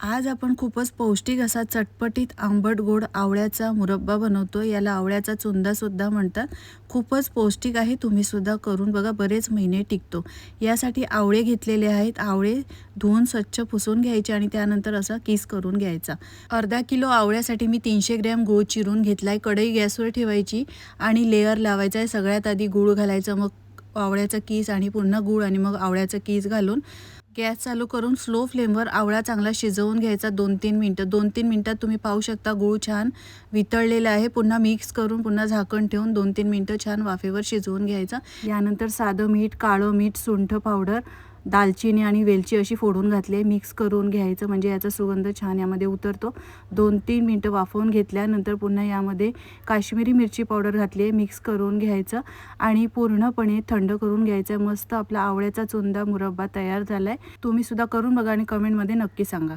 आज आपण खूपच पौष्टिक असा चटपटीत आंबट गोड आवळ्याचा मुरब्बा बनवतो याला आवळ्याचा चुंदासुद्धा म्हणतात. खूपच पौष्टिक आहे. तुम्हीसुद्धा करून बघा बरेच महिने टिकतो. यासाठी आवळे घेतलेले आहेत. आवळे धुवून स्वच्छ पुसून घ्यायचे आणि त्यानंतर असा किस करून घ्यायचा. अर्धा किलो आवळ्यासाठी मी तीनशे ग्रॅम गूळ चिरून घेतला आहे कढई गॅसवर ठेवायची आणि लेअर लावायचा आहे. सगळ्यात आधी गूळ घालायचं मग आवळ्याचा किस आणि पुन्हा गूळ आणि मग आवळ्याचा किस घालून गॅस चालू करून स्लो फ्लेमवर आवळा चांगला शिजवून घ्यायचा दोन तीन मिनटं. दोन तीन मिनटात तुम्ही पाहू शकता गूळ छान वितळलेला आहे. पुन्हा मिक्स करून पुन्हा झाकण ठेवून दोन तीन मिनटं छान वाफेवर शिजवून घ्यायचा. यानंतर साधं मीठ काळं मीठ सुंठ पावडर दालचिनी आणि वेलची अशी फोडून घातली आहे. मिक्स करून घ्यायचं म्हणजे याचा सुगंध छान यामध्ये उतरतो. दोन तीन मिनटं वाफवून घेतल्यानंतर पुन्हा यामध्ये काश्मीरी मिरची पावडर घातली आहे. मिक्स करून घ्यायचं आणि पूर्णपणे थंड करून घ्यायचं मस्त आपला आवळ्याचा चुंदा मुरब्बा तयार झाला आहे तुम्ही सुद्धा करून बघा आणि कमेंटमध्ये नक्की सांगा.